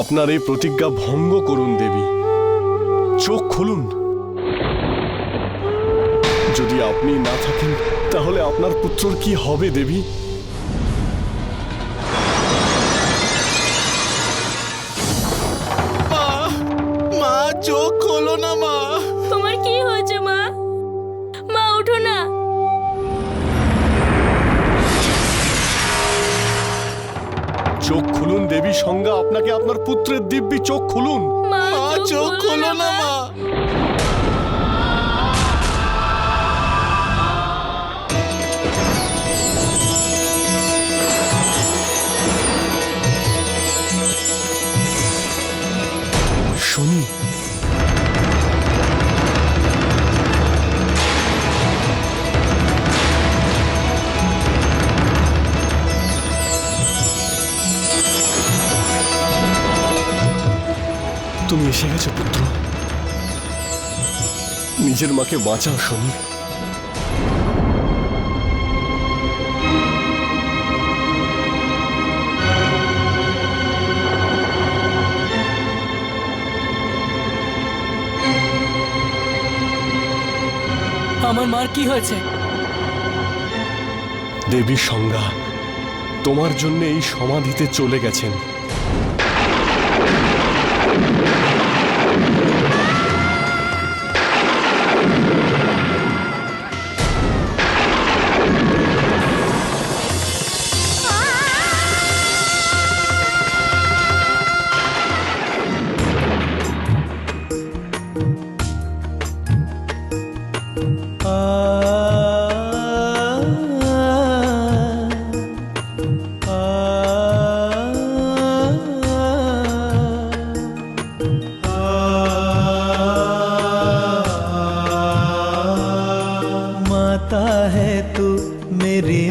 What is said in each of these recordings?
আপনার এই প্রতিজ্ঞা ভঙ্গ করুন, দেবী। চোখ খুলুন। যদি আপনি না থাকেন, তাহলে আপনার পুত্রর কি হবে, দেবী? মা, চোখ খোলো না। চোখ খুলুন দেবী সংজ্ঞা আপনাকে আপনার পুত্রের দিব্যি চোখ খুলুন। মা চোখ খুলুন না মা। এসে গেছো পুত্র। নিজের মাকে বাঁচাও শনি আমার মার কি হয়েছে? দেবী সংজ্ঞা তোমার জন্য এই সমাধিতে চলে গেছেন।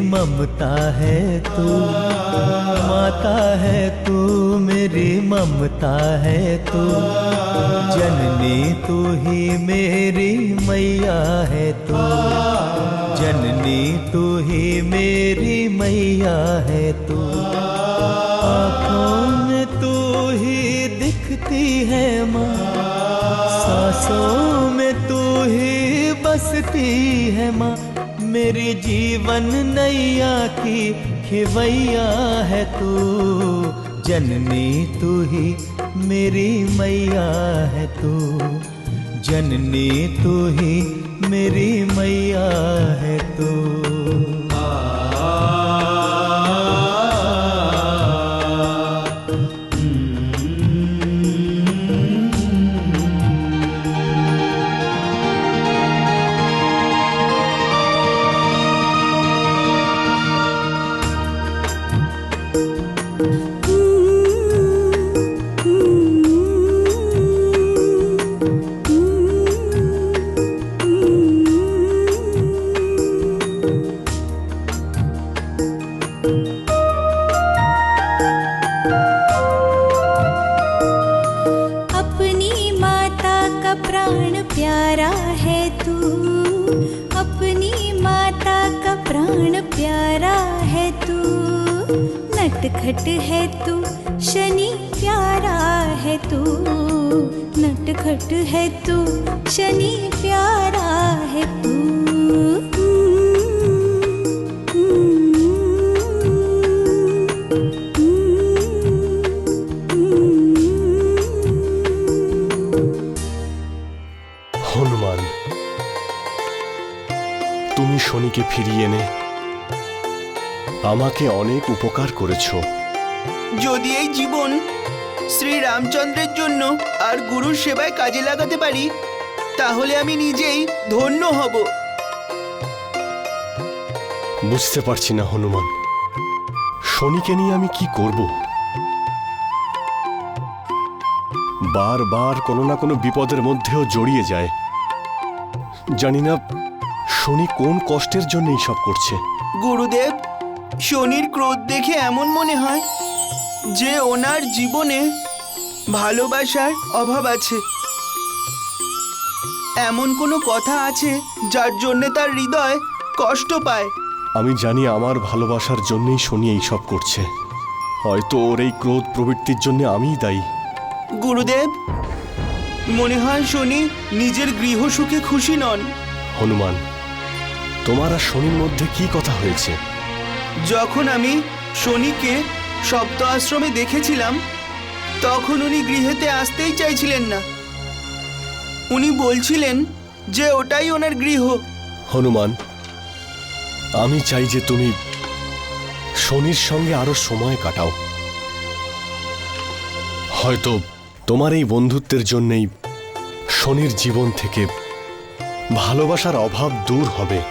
ममता है तू। माता है तू, मेरी ममता है तू। जननी तू ही, मेरी मैया है तू। जननी तू ही, मेरी मैया है तू। दिखती है माँ। सांसों में तू ही बसती है माँ। मेरी जीवन नैया की खिवैया है तू। जननी तू ही मेरी मैया है तू। जननी तू ही मेरी मैया है तू। नटखट है तू शनि प्यारा है तू হনুমান তুমি শনিকে ফিরিয়ে এনে আমাকে অনেক উপকার করেছো যদি এই জীবন শ্রী রামচন্দ্রের জন্য আর গুরুর সেবায় কাজে লাগাতে পারি তাহলে আমি নিজেই ধন্য হব। বুঝতে পারছি না হনুমান। শনিকে নিয়ে আমি কি করব? বারবার কোনো না কোনো বিপদের মধ্যেও জড়িয়ে যায়। জানি না শনি কোন কষ্টের জন্য সব করছে। গুরুদেব শনির ক্রোধ দেখে এমন মনে হয় যে ওনার জীবনে ভালোবাসার অভাব আছে। এমন কোনো কথা আছে যার জন্য তার হৃদয় কষ্ট পায়। আমি জানি আমার ভালোবাসার জন্যই শনি এই সব করছে। হয়তো ওর এই ক্রোধ প্রবৃত্তির জন্য আমিই দায়ী। গুরুদেব মনে হয় শনি নিজের গৃহ সুখে খুশি নন। হনুমান তোমার আর শনির মধ্যে কি কথা হয়েছে? যখন আমি শনিকে সপ্ত আশ্রমে দেখেছিলাম তখন উনি গৃহেতে আসতেই চাইছিলেন না। উনি বলছিলেন যে ওটাই ওনার গৃহ। হনুমান আমি চাই যে তুমি শনির সঙ্গে আরও সময় কাটাও। হয়তো তোমার এই বন্ধুত্বের জন্যেই শনির জীবন থেকে ভালোবাসার অভাব দূর হবে।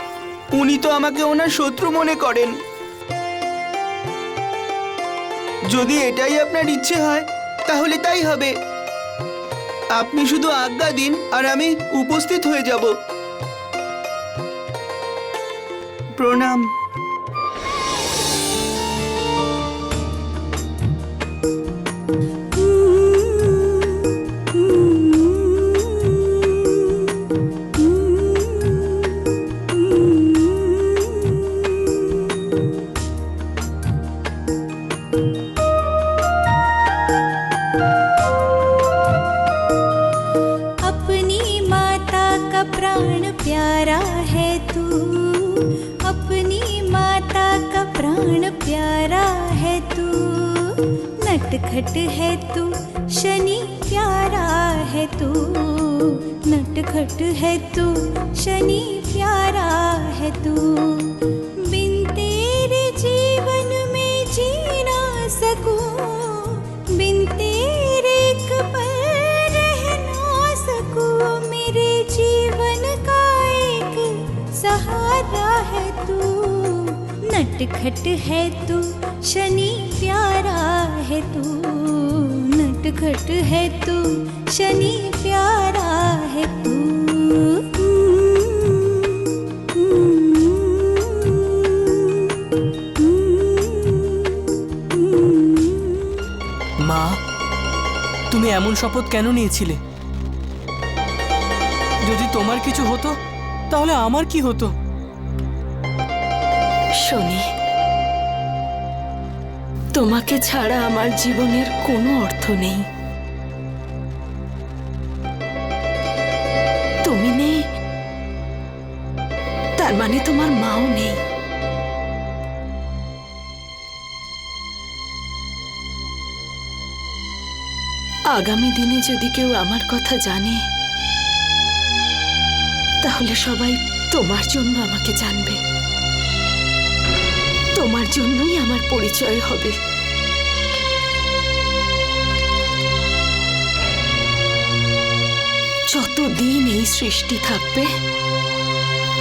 উনি তো আমাকে ওনার শত্রু মনে করেন। যদি এটাই আপনার ইচ্ছে হয়, তাহলে তাই হবে। আপনি শুধু আজ্ঞা দিন, আর আমি উপস্থিত হয়ে যাব। প্রণাম। प्यारा है तू, नटखट है तू, शनि प्यारा है तू, नटखट है तू, शनि प्यारा है तू। बिन तेरे जीवन में जी ना सकूँ, बिन तेरे एक पल रह ना सकूँ, मेरे जीवन का एक सहारा है तू। नटखट है तू शनि प्यारा है तू नटखट है तू शनि प्यारा है तू মা তুমি এমন শপথ কেন নিয়েছিলে যদি তোমার কিছু হতো তাহলে আমার কি হতো শনি, তোমাকে ছাড়া আমার জীবনের কোনো অর্থ নেই। তুমি নেই, তার মানে তোমার মাও নেই। আগামী দিনে যদি কেউ আমার কথা জানে, তাহলে সবাই তোমার জন্য আমাকে জানবে। তোমার জন্যই আমার পরিচয় হবে। যতদিন এই সৃষ্টি থাকবে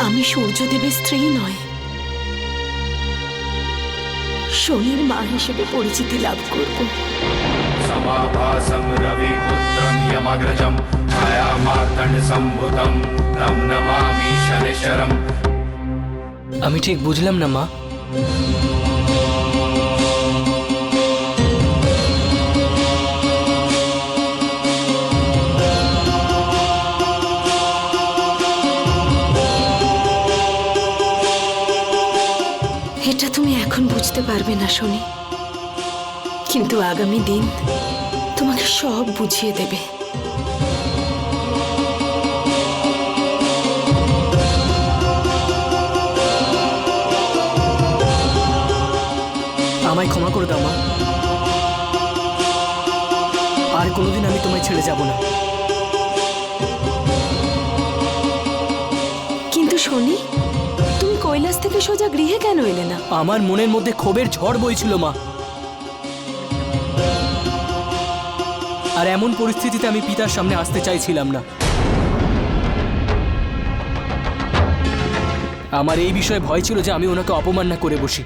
আমি সূর্যদেবের স্ত্রী নয় শনির মা হিসেবে পরিচিতি লাভ করব। সমাভাসম রবি পুত্রম যমগ্রজম ছায়া মার্তণ্ড সম্ভুতম নমামি আমি ঠিক বুঝলাম না মা। এটা তুমি এখন বুঝতে পারবে না শনি কিন্তু আগামী দিন তোমাকে সব বুঝিয়ে দেবে। আমায় ক্ষমা করে দাও মা। আর কোনোদিন আমি তোমায় ছেড়ে যাব না। কিন্তু শনি তুমি কৈলাস থেকে সোজা গৃহে কেন এলে না? আমার মনের মধ্যে ক্ষোভের ঝড় বইছিল মা। আর এমন পরিস্থিতিতে আমি পিতার সামনে আসতে চাইছিলাম না। আমার এই বিষয়ে ভয় ছিল যে আমি ওনাকে অপমান না করে বসি।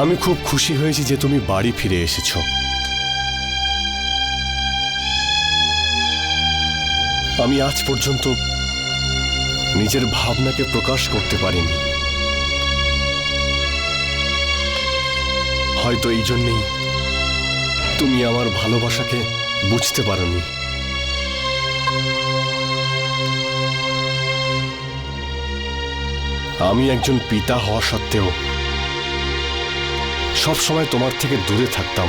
আমি খুব খুশি হয়েছি যে তুমি বাড়ি ফিরে এসেছ। আমি আজ পর্যন্ত নিজের ভাবনাকে প্রকাশ করতে পারিনি। হয়তো এই জন্যেই তুমি আমার ভালোবাসাকে বুঝতে পারোনি। আমি একজন পিতা হওয়া সত্ত্বেও সবসময় তোমার থেকে দূরে থাকতাম।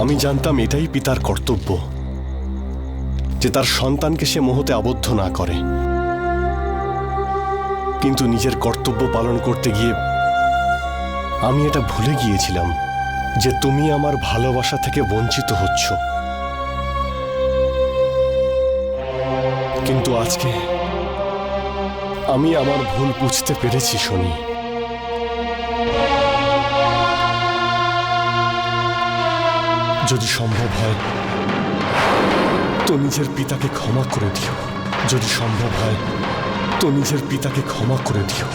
আমি জানতাম এটাই পিতার কর্তব্য, যে তার সন্তানকে সে মোহতে আবদ্ধ না করে। কিন্তু নিজের কর্তব্য পালন করতে গিয়ে আমি এটা ভুলে গিয়েছিলাম, যে তুমি আমার ভালোবাসা থেকে বঞ্চিত হচ্ছ। কিন্তু আজকে আমি আমার ভুল বুঝতে পেরেছি শুনি যদি সম্ভব হয়, তো নিজের পিতাকে ক্ষমা করে দিও। যদি সম্ভব হয়, তো নিজের পিতাকে ক্ষমা করে দিও।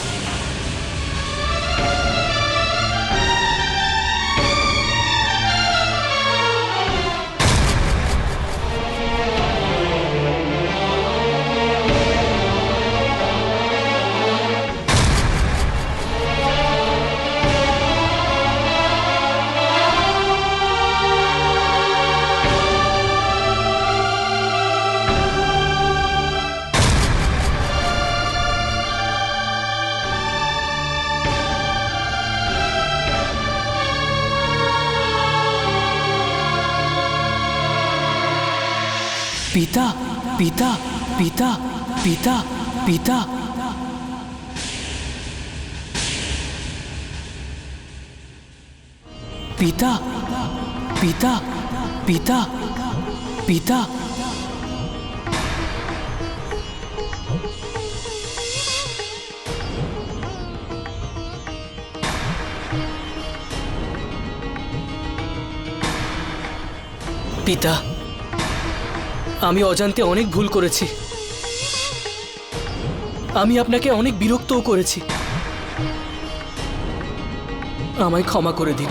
পিতা পিতা পিতা পিতা পিতা পিতা পিতা পিতা পিতা আমি অজান্তে অনেক ভুল করেছি আমি আপনাকে অনেক বিরক্তও করেছি আমায় ক্ষমা করে দিন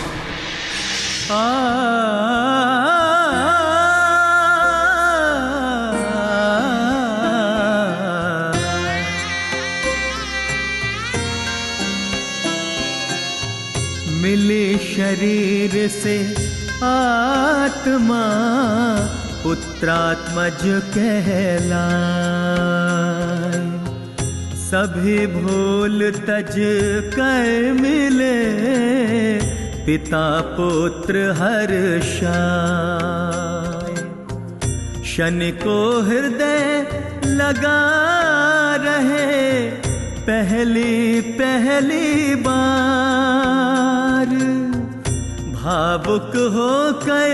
मिले शरीर से आत्मा पुत्रात्मज कहलाए। सभी भूल तज कर मिले, पिता पुत्र हर्षाय शनि को हृदय लगा रहे, पहली पहली बार। भावुक होकर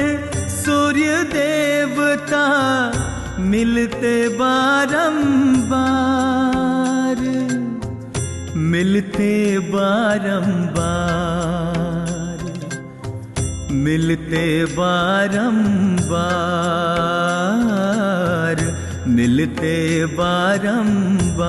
सूर्य देवता मिलते बारंबार मिलते बारंबार मिलते बारंबार मिलते बारंबार।